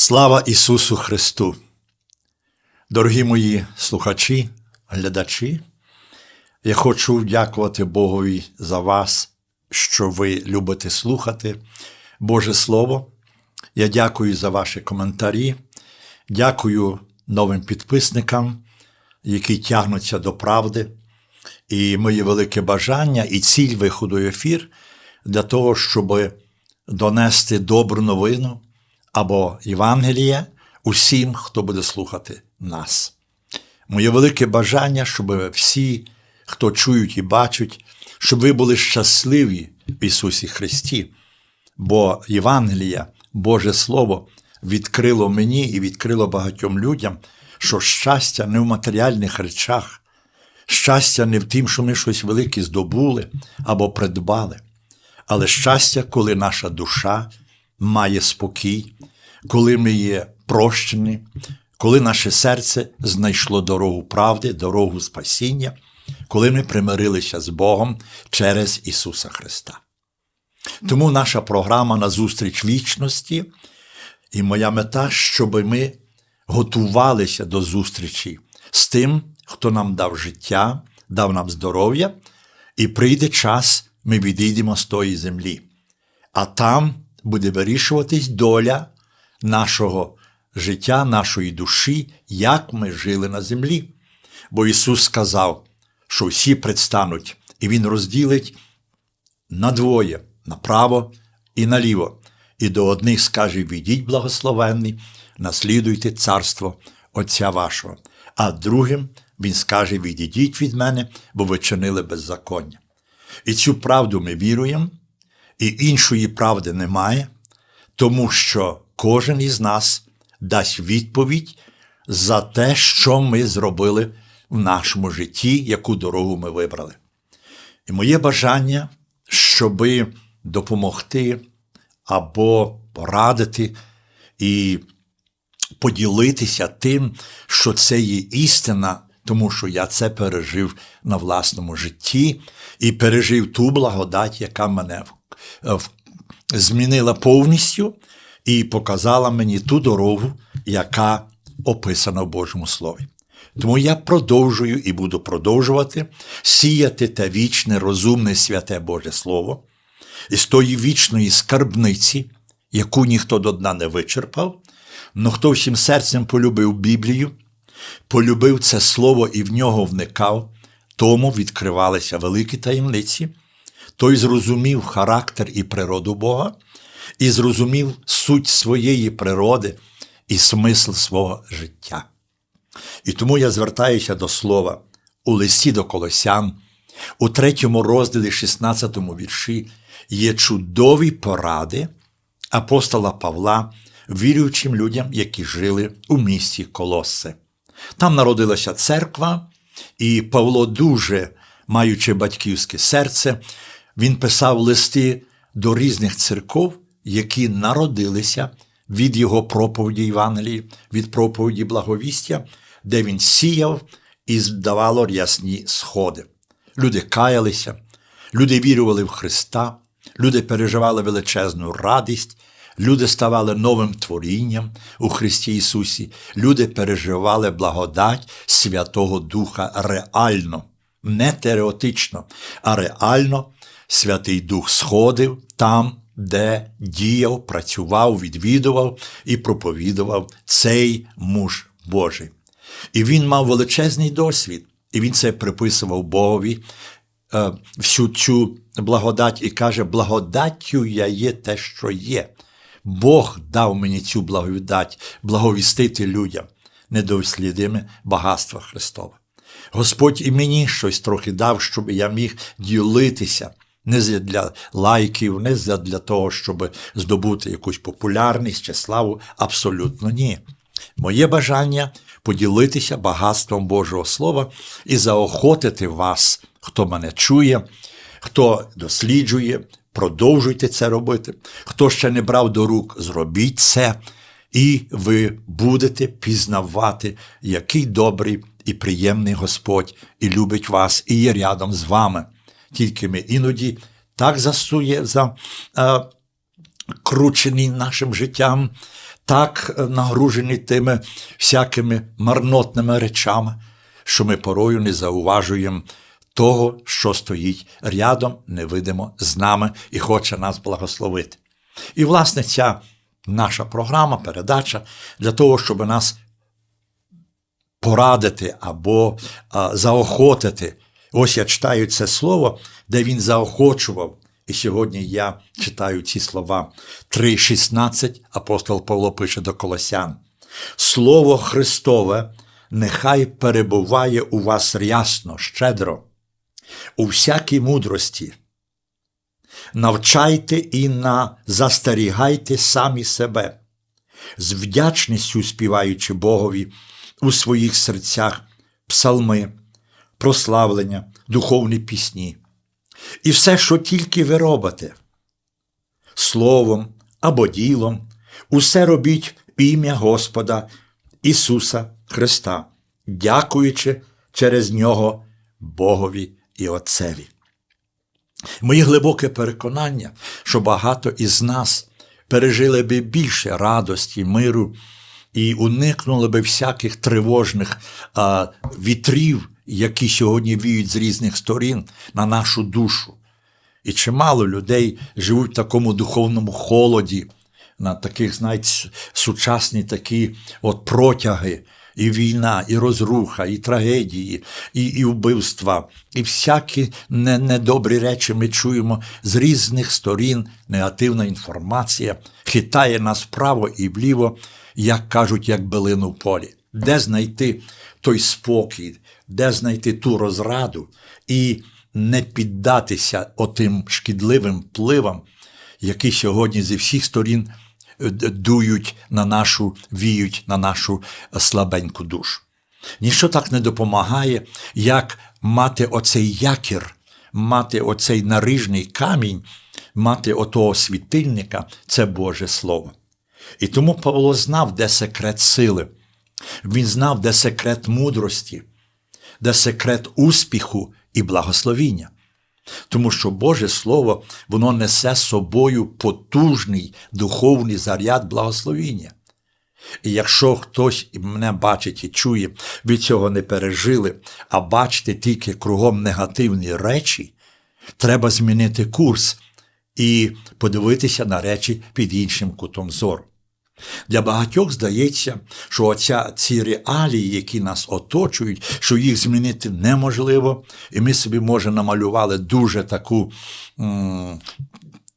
Слава Ісусу Христу! Дорогі мої слухачі, глядачі, я хочу дякувати Богові за вас, що ви любите слухати Боже Слово. Я дякую за ваші коментарі, дякую новим підписникам, які тягнуться до правди. І моє велике бажання і ціль виходу в ефір для того, щоб донести добру новину або Євангеліє усім, хто буде слухати нас. Моє велике бажання, щоб всі, хто чують і бачать, щоб ви були щасливі в Ісусі Христі, бо Євангелія, Боже Слово, відкрило мені і відкрило багатьом людям, що щастя не в матеріальних речах, щастя не в тім, що ми щось велике здобули або придбали, але щастя, коли наша душа має спокій, коли ми є прощені, коли наше серце знайшло дорогу правди, дорогу спасіння, коли ми примирилися з Богом через Ісуса Христа. Тому наша програма на зустріч вічності і моя мета, щоб ми готувалися до зустрічі з тим, хто нам дав життя, дав нам здоров'я, і прийде час, ми відійдемо з тої землі. А там буде вирішуватись доля нашого життя, нашої душі, як ми жили на землі. Бо Ісус сказав, що всі предстануть, і Він розділить надвоє направо і наліво. І до одних скаже: Відіть благословенні, наслідуйте царство Отця вашого, а другим Він скаже: Відійдіть від мене, бо ви чинили беззаконня. І цю правду ми віруємо, і іншої правди немає, тому що кожен із нас дасть відповідь за те, що ми зробили в нашому житті, яку дорогу ми вибрали. І моє бажання, щоби допомогти або порадити і поділитися тим, що це є істина, тому що я це пережив на власному житті і пережив ту благодать, яка мене змінила повністю і показала мені ту дорогу, яка описана в Божому Слові. Тому я продовжую і буду продовжувати сіяти те вічне, розумне, святе Боже Слово із тої вічної скарбниці, яку ніхто до дна не вичерпав, но хто всім серцем полюбив Біблію, полюбив це слово і в нього вникав, тому відкривалися великі таємниці, той зрозумів характер і природу Бога, і зрозумів суть своєї природи і смисл свого життя. І тому я звертаюся до слова у листі до Колосян, у третьому розділі, 16 вірші, є чудові поради апостола Павла, віруючим людям, які жили у місті Колосе. Там народилася церква, і Павло, дуже маючи батьківське серце, він писав листи до різних церков, які народилися від його проповіді Євангелії, від проповіді благовістя, де він сіяв і здавало рясні сходи. Люди каялися, люди вірували в Христа, люди переживали величезну радість, люди ставали новим творінням у Христі Ісусі, люди переживали благодать Святого Духа реально, не теоретично, а реально Святий Дух сходив там, де діяв, працював, відвідував і проповідував цей муж Божий. І він мав величезний досвід, і він це приписував Богові е, всю цю благодать і каже: благодаттю я є те, що є. Бог дав мені цю благодать, благовістити людям, недослідиме багатство Христове. Господь і мені щось трохи дав, щоб я міг ділитися. Не для лайків, не для того, щоб здобути якусь популярність чи славу. Абсолютно ні. Моє бажання поділитися багатством Божого Слова і заохотити вас, хто мене чує, хто досліджує, продовжуйте це робити. Хто ще не брав до рук, зробіть це, і ви будете пізнавати, який добрий і приємний Господь, і любить вас, і є рядом з вами. Тільки ми іноді так засує за. Е, Кручений нашим життям, так е, нагружені тими всякими марнотними речами, що ми порою не зауважуємо того, що стоїть рядом, невидимо з нами і хоче нас благословити. І, власне, ця наша програма, передача для того, щоб нас порадити або а, заохотити. Ось я читаю це слово, де він заохочував. І сьогодні я читаю ці слова 3.16, апостол Павло пише до Колосян. Слово Христове нехай перебуває у вас рясно, щедро, у всякій мудрості. Навчайте і на застерігайте самі себе, з вдячністю співаючи Богові у своїх серцях псалми, прославлення, духовні пісні. І все, що тільки ви робите, словом або ділом, усе робіть в ім'я Господа Ісуса Христа, дякуючи через Нього Богові і Отцеві. Моє глибоке переконання, що багато із нас пережили би більше радості, миру і уникнули би всяких тривожних а, вітрів, які сьогодні віють з різних сторін на нашу душу. І чимало людей живуть в такому духовному холоді, на таких, знаєте, сучасні такі от протяги, і війна, і розруха, і трагедії, і і вбивства, і всякі недобрі речі ми чуємо з різних сторін. Негативна інформація хитає нас вправо і вліво, як кажуть, як билину в полі. Де знайти той спокій, де знайти ту розраду і не піддатися отим шкідливим впливам, які сьогодні зі всіх сторін дують на нашу, віють на нашу слабеньку душу. Ніщо так не допомагає, як мати оцей якір, мати оцей нарижний камінь, мати отого світильника це Боже Слово. І тому Павло знав, де секрет сили. Він знав, де секрет мудрості, де секрет успіху і благословіння. Тому що Боже Слово, воно несе з собою потужний духовний заряд благословіння. І якщо хтось мене бачить і чує, ви цього не пережили, а бачите тільки кругом негативні речі, треба змінити курс і подивитися на речі під іншим кутом зору. Для багатьох здається, що оця, ці реалії, які нас оточують, що їх змінити неможливо, і ми собі, може, намалювали дуже таку м-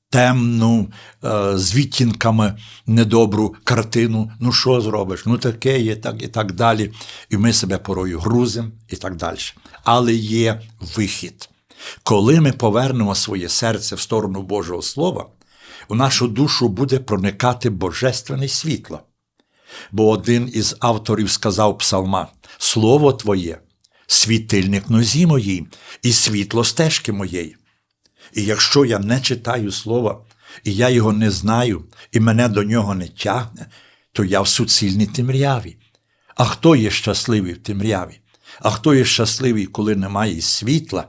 темну, е- з відтінками недобру картину. Ну, що зробиш? Ну, таке є, так і так далі. І ми себе порою грузимо і так далі. Але є вихід. Коли ми повернемо своє серце в сторону Божого Слова, у нашу душу буде проникати божественне світло. Бо один із авторів сказав псалма: Слово Твоє, світильник нозі моїй і світло стежки моєї. І якщо я не читаю слова, і я його не знаю, і мене до нього не тягне, то я в суцільній темряві. А хто є щасливий в темряві? А хто є щасливий, коли немає світла?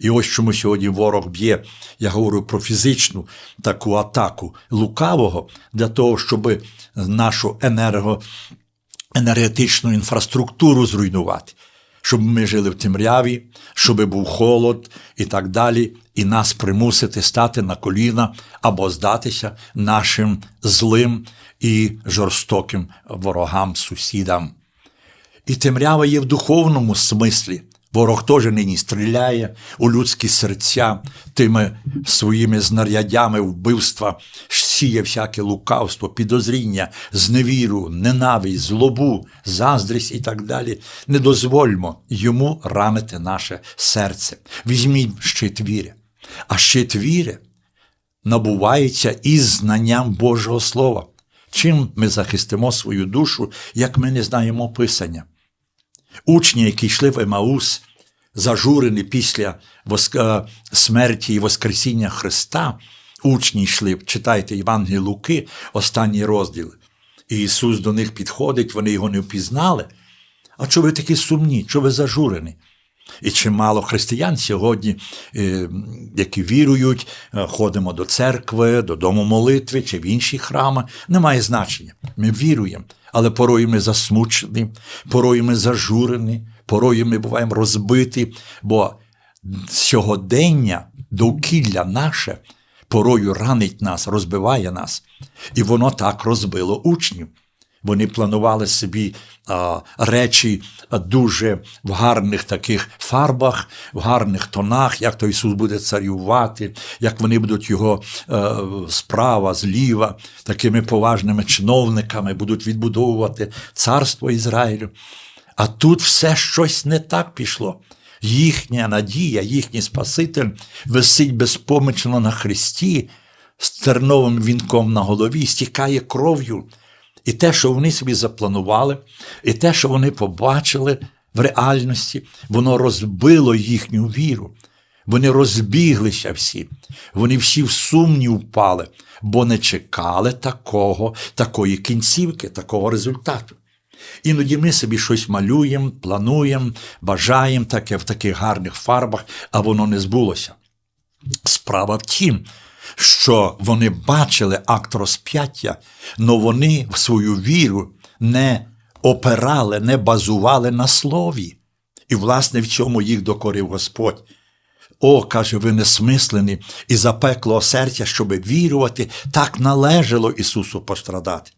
І ось чому сьогодні ворог б'є, я говорю про фізичну таку атаку лукавого для того, щоб нашу енерго, енергетичну інфраструктуру зруйнувати, щоб ми жили в темряві, щоб був холод і так далі, і нас примусити стати на коліна або здатися нашим злим і жорстоким ворогам, сусідам. І темрява є в духовному смислі. Ворог теж нині стріляє у людські серця тими своїми знарядями вбивства, сіє всяке лукавство, підозріння, зневіру, ненависть, злобу, заздрість і так далі. Не дозвольмо йому ранити наше серце. Візьміть щит віри. А щит віри набувається із знанням Божого Слова. Чим ми захистимо свою душу, як ми не знаємо Писання? Учні, які йшли в Емаус, зажурені після смерті і Воскресіння Христа, учні йшли, читайте Євангелії Луки, останній розділ. І Ісус до них підходить, вони його не впізнали. А чого ви такі сумні, чого ви зажурені? І чимало християн сьогодні, е, які вірують, е, ходимо до церкви, до дому молитви чи в інші храми, немає значення. Ми віруємо, але порою ми засмучені, порою ми зажурені, порою ми буваємо розбиті, бо сьогодення, довкілля наше порою ранить нас, розбиває нас. І воно так розбило учнів. Вони планували собі а, речі дуже в гарних таких фарбах, в гарних тонах, як то Ісус буде царювати, як вони будуть його е, справа, зліва, такими поважними чиновниками будуть відбудовувати царство Ізраїлю. А тут все щось не так пішло. Їхня надія, їхній Спаситель висить безпомічно на хресті з терновим вінком на голові, стікає кров'ю. І те, що вони собі запланували, і те, що вони побачили в реальності, воно розбило їхню віру. Вони розбіглися всі, вони всі в сумнів впали, бо не чекали такого, такої кінцівки, такого результату. Іноді ми собі щось малюємо, плануємо, бажаємо таке в таких гарних фарбах, а воно не збулося. Справа в тім, що вони бачили акт розп'яття, але вони в свою віру не опирали, не базували на слові. І, власне, в цьому їх докорив Господь. О, каже, ви несмислені і запеклого серця, щоби вірувати, так належало Ісусу пострадати.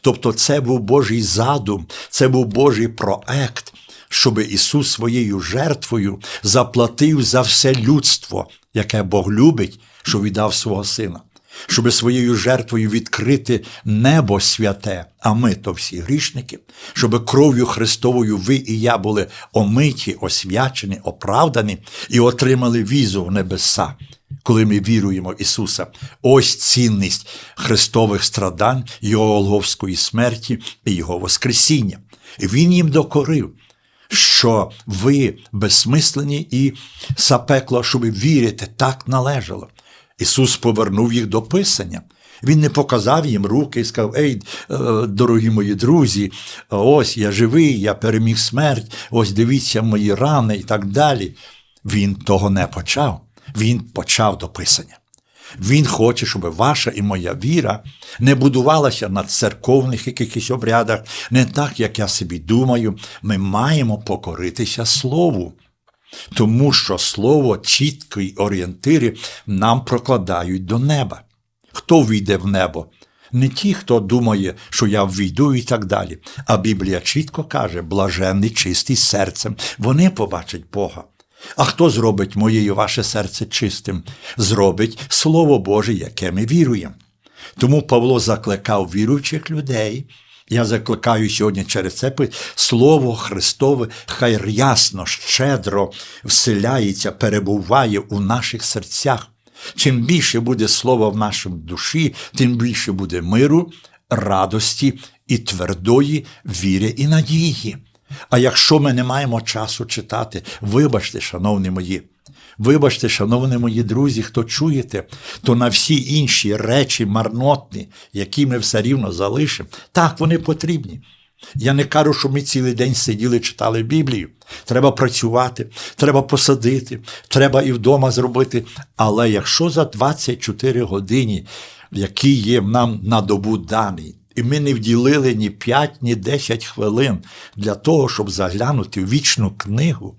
Тобто, це був Божий задум, це був Божий проект, щоб Ісус своєю жертвою заплатив за все людство, яке Бог любить, що віддав свого Сина, щоб своєю жертвою відкрити небо святе, а ми то всі грішники, щоб кров'ю Христовою ви і я були омиті, освячені, оправдані і отримали візу в небеса. Коли ми віруємо Ісуса, ось цінність Христових страдань, Його Голговської смерті і Його Воскресіння. Він їм докорив, що ви безсмислені і запекло, щоб вірити, так належало. Ісус повернув їх до Писання. Він не показав їм руки і сказав: Ей, е, дорогі мої друзі, ось я живий, я переміг смерть, ось дивіться мої рани і так далі. Він того не почав. Він почав до Писання. Він хоче, щоб ваша і моя віра не будувалася на церковних якихось обрядах, не так, як я собі думаю. Ми маємо покоритися Слову. Тому що слово, чіткі орієнтири нам прокладають до неба. Хто війде в небо? Не ті, хто думає, що я ввійду і так далі. А Біблія чітко каже, блаженний чистий серцем, вони побачать Бога. А хто зробить моє і ваше серце чистим? Зробить Слово Боже, яке ми віруємо. Тому Павло закликав віруючих людей. Я закликаю сьогодні через це Слово Христове хай ясно, щедро вселяється, перебуває у наших серцях. Чим більше буде слова в нашому душі, тим більше буде миру, радості і твердої віри і надії. А якщо ми не маємо часу читати, вибачте, шановні мої, вибачте, шановні мої друзі, хто чуєте, то на всі інші речі марнотні, які ми все рівно залишимо, так вони потрібні. Я не кажу, що ми цілий день сиділи, читали Біблію. Треба працювати, треба посадити, треба і вдома зробити. Але якщо за 24 години, які є нам на добу дані, і ми не вділили ні 5, ні 10 хвилин для того, щоб заглянути в вічну книгу,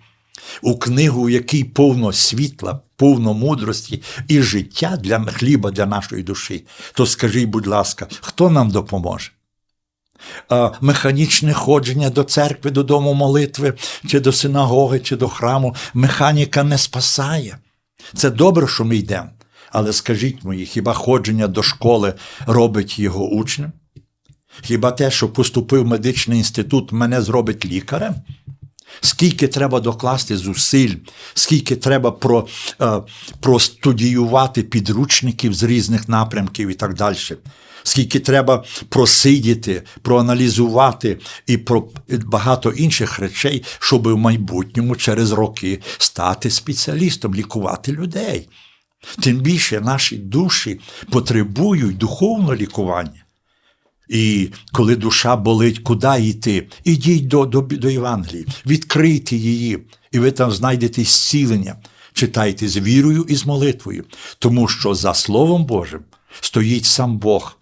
у книгу, у якій повно світла, повно мудрості і життя для хліба для нашої душі, то скажіть, будь ласка, хто нам допоможе? Механічне ходження до церкви, до дому молитви, чи до синагоги, чи до храму, механіка не спасає. Це добре, що ми йдемо. Але скажіть мені, хіба ходження до школи робить його учнем? Хіба те, що поступив в медичний інститут, мене зробить лікарем? Скільки треба докласти зусиль, скільки треба про, е, простудіювати підручників з різних напрямків і так далі. Скільки треба просидіти, проаналізувати і про багато інших речей, щоб в майбутньому через роки стати спеціалістом, лікувати людей. Тим більше наші душі потребують духовного лікування. І коли душа болить, куди йти? Ідіть до, до, до Євангелії, відкрийте її, і ви там знайдете зцілення. Читайте з вірою і з молитвою, тому що за Словом Божим стоїть сам Бог.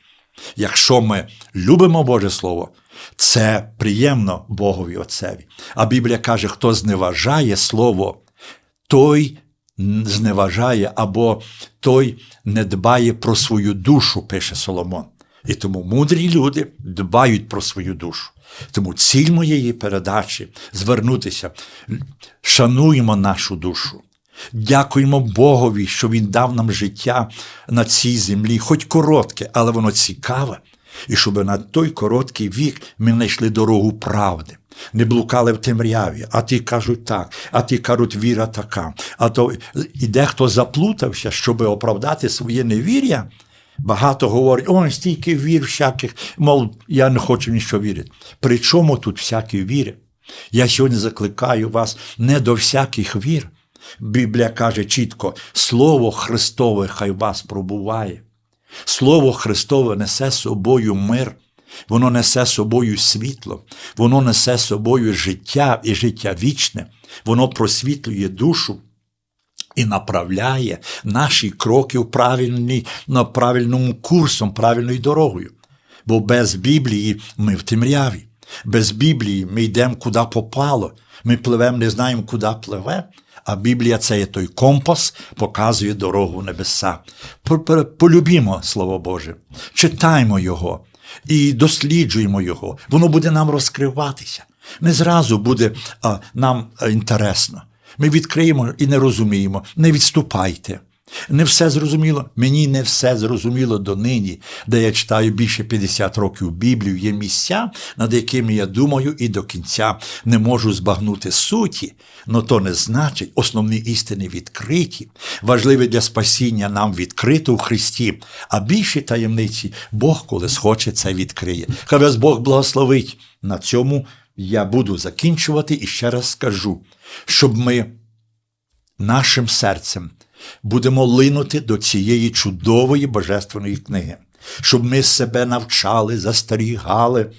Якщо ми любимо Боже Слово, це приємно Богові Отцеві. А Біблія каже, хто зневажає Слово, той зневажає або той не дбає про свою душу, пише Соломон. І тому мудрі люди дбають про свою душу. Тому ціль моєї передачі звернутися, шануємо нашу душу. Дякуємо Богові, що Він дав нам життя на цій землі, хоч коротке, але воно цікаве. І щоб на той короткий вік ми знайшли дорогу правди, не блукали в темряві, а ті кажуть так, а ті кажуть, віра така. А то і дехто заплутався, щоб оправдати своє невір'я. Багато говорять, ой, стільки вір всяких, мов, я не хочу нічого вірити. При чому тут всякі віри? Я сьогодні закликаю вас не до всяких вір. Біблія каже чітко: Слово Христове хай вас пробуває. Слово Христове несе собою мир, воно несе собою світло, воно несе собою життя і життя вічне, воно просвітлює душу і направляє наші кроки в правильний, на правильному курсом, правильною дорогою. Бо без Біблії ми в темряві, без Біблії ми йдемо куди попало, ми пливемо, не знаємо, куди пливе. А Біблія це є той компас, показує дорогу в небеса. Полюбімо Слово Боже, читаймо Його і досліджуємо Його. Воно буде нам розкриватися. Не зразу буде а, нам а, інтересно. Ми відкриємо і не розуміємо. Не відступайте. Не все зрозуміло. Мені не все зрозуміло донині, де я читаю більше 50 років Біблію, є місця, над якими я думаю і до кінця не можу збагнути суті, но то не значить, основні істини відкриті, важливі для спасіння нам відкрито в Христі, а більші таємниці Бог, коли схоче, це відкриє. Хай вас Бог благословить. На цьому я буду закінчувати і ще раз скажу, щоб ми нашим серцем будемо линути до цієї чудової божественної книги, щоб ми себе навчали, застерігали,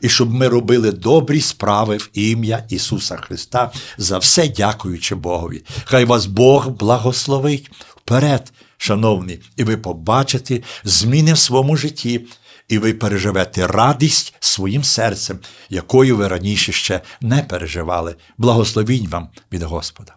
і щоб ми робили добрі справи в ім'я Ісуса Христа, за все дякуючи Богові. Хай вас Бог благословить вперед, шановні, і ви побачите зміни в своєму житті. І ви переживете радість своїм серцем, якою ви раніше ще не переживали. Благословінь вам від Господа.